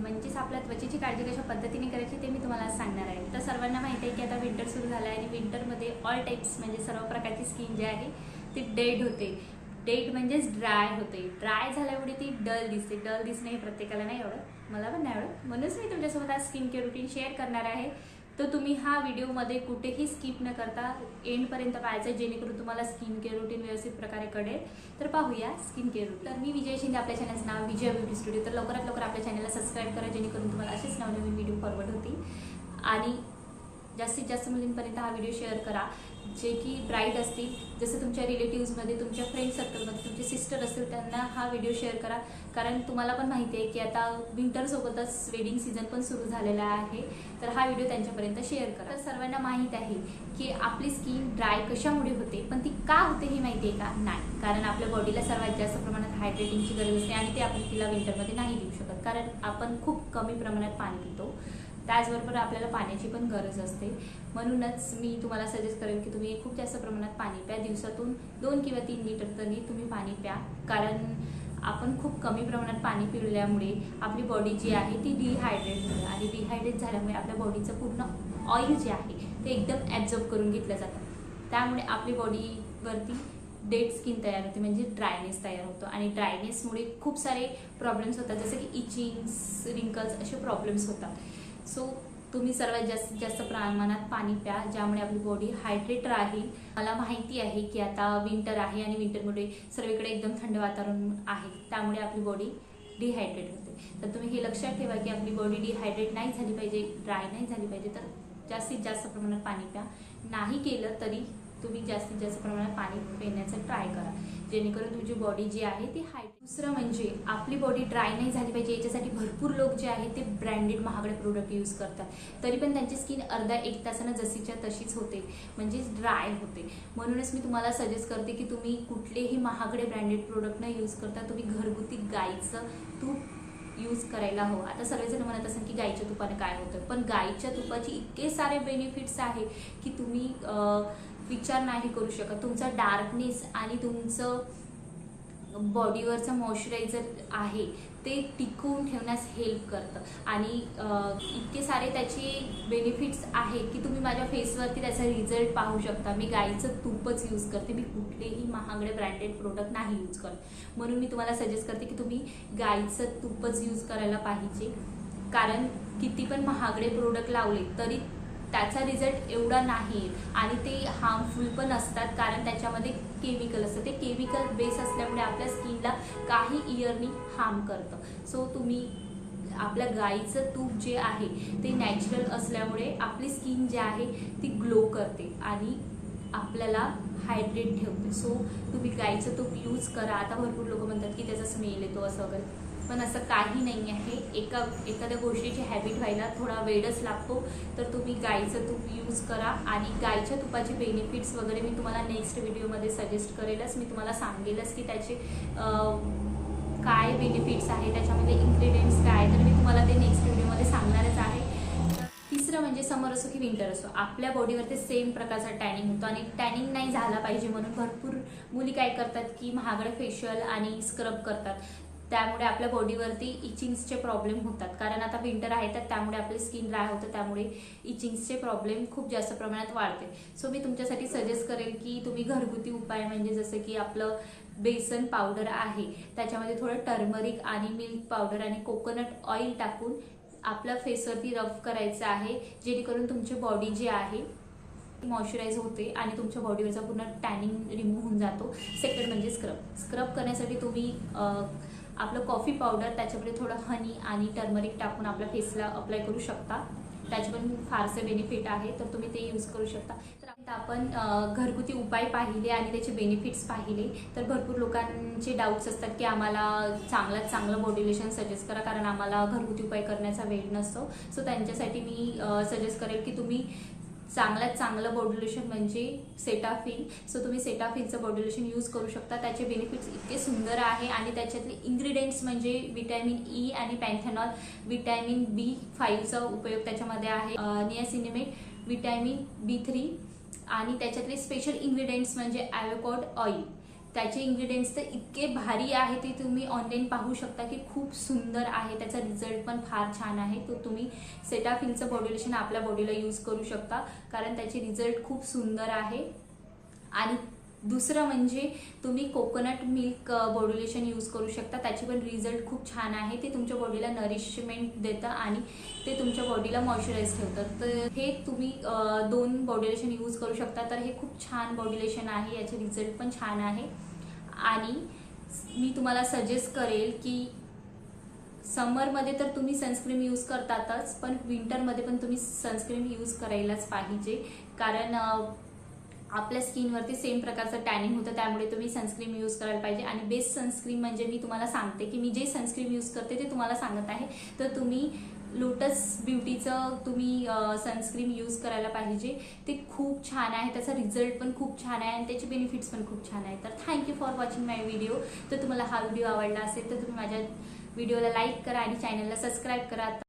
म्हणजेच आपल्या त्वचेची काळजी कशा पद्धतीने करायची ते मी तुम्हाला सांगणार आहे. तर सर्वांना माहिती आहे की आता विंटर सुरू झालं आहे आणि विंटरमध्ये ऑल टाईप्स म्हणजे सर्व प्रकारची स्किन जी आहे ती डेड होते. डेड म्हणजेच ड्राय होते. ड्राय झाल्यामुळे ती डल दिसते. डल दिसणे हे प्रत्येकाला नाही आवडत. मला पण नाही आवडत. म्हणूनच मी तुमच्यासोबत आज स्किन केअर रुटीन शेअर करणार आहे. तर तुम्ही हा व्हिडिओमध्ये कुठेही स्किप न करता एंडपर्यंत पाहायचं जेणेकरून तुम्हाला स्किन केअर रुटीन व्यवस्थित प्रकारे कळेल. तर पाहूया स्किन केअर रुटीन तर मी विजय शिंदे आपल्या चॅनलचं नाव विजय ब्युटी स्टुडिओ तर लवकरात लवकर आपल्या चॅनलला सबस्क्राईब करा जेणेकरून तुम्हाला असेच नवनवीन व्हिडिओ फॉरवर्ड होतील. आणि जास्तीत जास्त मुलींपर्यंत हा व्हिडिओ शेअर करा. जे की ब्राईट असतील जसं तुमच्या रिलेटिव्समध्ये तुमच्या फ्रेंड सर्कलमध्ये सिस्टर असतील त्यांना हा व्हिडिओ शेअर करा. कारण तुम्हाला पण माहिती आहे की आता विंटरसोबतच वेडिंग सीझन पण सुरू झालेला आहे. तर हा व्हिडिओ त्यांच्यापर्यंत शेअर करा. तर सर्वांना माहीत आहे की आपली स्किन ड्राय कशामुळे होते पण ती का होते हे माहिती आहे का? नाही. कारण आपल्या बॉडीला सर्वात जास्त प्रमाणात हायड्रेटिंगची गरज असते आणि ते आपण तिला विंटरमध्ये नाही देऊ शकत. कारण आपण खूप कमी प्रमाणात पाणी पितो. त्याचबरोबर आपल्याला पाण्याची पण गरज असते. म्हणूनच मी तुम्हाला सजेस्ट करेन की तुम्ही खूप जास्त प्रमाणात पाणी प्या. दिवसातून दोन किंवा तीन लिटर तरी तुम्ही पाणी प्या. कारण आपण खूप कमी प्रमाणात पाणी पिल्यामुळे आपली बॉडी जी आहे ती डिहायड्रेट होते. आणि डिहायड्रेट झाल्यामुळे आपल्या बॉडीचं पूर्ण ऑइल जे आहे ते एकदम ॲब्झॉर्ब करून घेतलं जातं. त्यामुळे आपली बॉडीवरती डेड स्किन तयार होते. म्हणजे ड्रायनेस तयार होतो. आणि ड्रायनेसमुळे खूप सारे प्रॉब्लेम्स होतात. जसे की इचिंग्स रिंकल्स असे प्रॉब्लेम्स होतात. सो तुम्ही सर्वात जास्तीत जास्त प्रमाणात पाणी प्या ज्यामुळे आपली बॉडी हायड्रेट राहील. मला माहिती आहे की आता विंटर आहे आणि विंटरमुळे सर्वीकडे एकदम थंड वातावरण आहे. त्यामुळे आपली बॉडी डिहायड्रेट होते. तर तुम्ही हे लक्षात ठेवा की आपली बॉडी डिहायड्रेट नाही झाली पाहिजे ड्राय नाही झाली पाहिजे तर जास्तीत जास्त प्रमाणात पाणी प्या. नाही केलं तरी तुम्ही जास्तीत जास्त प्रमाणात पाणी पिण्याचं ट्राय करा. जेणेकरून तुमची बॉडी जी आहे ती हाय दुसरं म्हणजे आपली बॉडी ड्राय नाही झाली पाहिजे याच्यासाठी भरपूर लोक जे आहेत ते ब्रँडेड महागडे प्रोडक्ट यूज करतात. तरी पण त्यांची स्किन अर्धा एक तासानं जशीच्या तशीच होते म्हणजेच ड्राय होते. म्हणूनच मी तुम्हाला सजेस्ट करते की तुम्ही कुठलेही महागडे ब्रँडेड प्रोडक्ट न यूज करता तुम्ही घरगुती गाईचं तूप यूज करायला हवं. आता सर्वजण म्हणत असेल की गाईच्या तुपाने काय होतं? पण गाईच्या तुपाचे इतके सारे बेनिफिट्स आहे की तुम्ही विचार नाही करू शकत. तुमचा डार्कनेस आणि तुमचं बॉडीवरचं मॉइश्चरायझर आहे ते टिकवून ठेवण्यास हेल्प करतं. आणि इतके सारे त्याचे बेनिफिट्स आहे की तुम्ही माझ्या फेसवरती त्याचा रिझल्ट पाहू शकता. मी गाईचं तूपच यूज करते. मी कुठलेही महागडे ब्रँडेड प्रोडक्ट नाही यूज करत. म्हणून मी तुम्हाला सजेस्ट करते की तुम्ही गाईचं तूपच यूज करायला पाहिजे. कारण किती पण महागडे प्रोडक्ट लावले तरी त्याचा रिझल्ट एवढा नाही. आणि ते हार्मफुल पण असतात कारण त्याच्यामध्ये केमिकल असतं. ते केमिकल बेस असल्यामुळे आपल्या स्किनला काही इयरनी हार्म करतं. सो तुम्ही आपल्या गाईचं तूप जे आहे ते नॅचरल असल्यामुळे आपली स्किन जी आहे ती ग्लो करते आणि आपल्याला हायड्रेट ठेवते. सो तुम्ही गाईचं तूप यूज करा. आता भरपूर लोक म्हणतात की त्याचा स्मेल येतो असं वगैरे. पण असं काही नाही आहे एका एखाद्या गोष्टीची हॅबिट व्हायला थोडा वेळच लागतो. तर तुम्ही गाईचं तूप यूज करा. आणि गाईच्या तुपाचे बेनिफिट्स वगैरे मी तुम्हाला नेक्स्ट व्हिडिओमध्ये सजेस्ट करेलच. मी तुम्हाला सांगेलच की त्याचे काय बेनिफिट्स आहे त्याच्यामध्ये इन्ग्रेडियंट्स काय तर मी तुम्हाला ते नेक्स्ट व्हिडिओमध्ये सांगणारच आहे. तिसरं म्हणजे समर असो की विंटर असो आपल्या बॉडीवरती सेम प्रकारचा टॅनिंग होतो. आणि टॅनिंग नाही झाला पाहिजे म्हणून भरपूर मुली काय करतात की महागडे फेशियल आणि स्क्रब करतात. त्यामुळे आपल्या बॉडीवरती इचिंग्सचे प्रॉब्लेम होतात. कारण आता विंटर आहे तर त्यामुळे आपली स्किन ड्राय होतं त्यामुळे इचिंग्सचे प्रॉब्लेम खूप जास्त प्रमाणात वाढते. सो मी तुमच्यासाठी सजेस्ट करेल की तुम्ही घरगुती उपाय म्हणजे जसं की आपलं बेसन पावडर आहे त्याच्यामध्ये थोडं टर्मरिक आणि मिल्क पावडर आणि कोकोनट ऑइल टाकून आपल्या फेसवरती रफ करायचं आहे जेणेकरून तुमची बॉडी जी आहे मॉइश्चराईज होते आणि तुमच्या बॉडीवरचा पूर्ण टॅनिंग रिमूव्ह होऊन जातो. सेकंड म्हणजे स्क्रब स्क्रब करण्यासाठी तुम्ही आपलं कॉफी पावडर त्याच्यामध्ये थोडं हनी आणि टर्मरिक टाकून आपल्या फेसला अप्लाय करू शकता. त्याचे पण फारसे बेनिफिट आहे तर तुम्ही ते यूज करू शकता. तर आपण घरगुती उपाय पाहिले आणि त्याचे बेनिफिट्स पाहिले तर भरपूर लोकांचे डाऊट्स असतात की आम्हाला चांगल्यात चांगलं बॉड्युलेशन सजेस्ट करा कारण आम्हाला घरगुती उपाय करण्याचा वेळ नसतो. सो त्यांच्यासाठी मी सजेस्ट करेल की तुम्ही चांगल्यात चांगलं बॉड्युलेशन म्हणजे सेटाफिल सो तुम्ही सेटाफिलचं बॉड्युलेशन यूज करू शकता. त्याचे बेनिफिट्स इतके सुंदर आहे आणि त्याच्यातले इन्ग्रेडियंट्स म्हणजे विटॅमिन ई e आणि पॅन्थेनॉल विटॅमिन बी फाईव्हचा उपयोग त्याच्यामध्ये आहे. नियासिनेमेट विटॅमिन बी थ्री आणि त्याच्यातले स्पेशल इन्ग्रेडियंट्स म्हणजे ॲव्होकॉड ऑइल त्याचे इन्ग्रेडियंट्स तर इतके भारी आहे ते तुम्ही ऑनलाईन पाहू शकता की खूप सुंदर आहे. त्याचा रिझल्ट पण फार छान आहे. तो तुम्ही सेटाफिलचं बॉडीलेशन आपल्या बॉडीला यूज करू शकता. कारण त्याचे रिझल्ट खूप सुंदर आहे. आणि दुसरं म्हणजे तुम्ही कोकोनट मिल्क बॉड्युलेशन यूज करू शकता. त्याचे पण रिझल्ट खूप छान आहे. ते तुमच्या बॉडीला नरिशमेंट देतं आणि ते तुमच्या बॉडीला मॉइश्चराईज ठेवतं. तर हे तुम्ही दोन बॉड्युलेशन यूज करू शकता. तर हे खूप छान बॉड्युलेशन आहे. याचे रिझल्ट पण छान आहे. आणि मी तुम्हाला सजेस्ट करेल की समरमध्ये तर तुम्ही सनस्क्रीम यूज करतातच पण विंटरमध्ये पण तुम्ही सनस्क्रीम यूज करायलाच पाहिजे. कारण आपल्या स्किनवरती सेम प्रकारचं टॅनिंग होतं त्यामुळे तुम्ही सनस्क्रीम यूज करायला पाहिजे. आणि बेस्ट सनस्क्रीम म्हणजे मी तुम्हाला सांगते की मी जे सनस्क्रीम यूज करते ते तुम्हाला सांगत आहे. तर तुम्ही लोटस ब्युटीचं तुम्ही सनस्क्रीम यूज करायला पाहिजे. ते खूप छान आहे. त्याचा रिझल्ट पण खूप छान आहे आणि त्याचे बेनिफिट्स पण खूप छान आहे. तर thank you for watching my video तर तुम्हाला हा व्हिडिओ आवडला असेल तर तुम्ही माझ्या व्हिडिओला लाईक करा आणि चॅनलला सबस्क्राईब करा.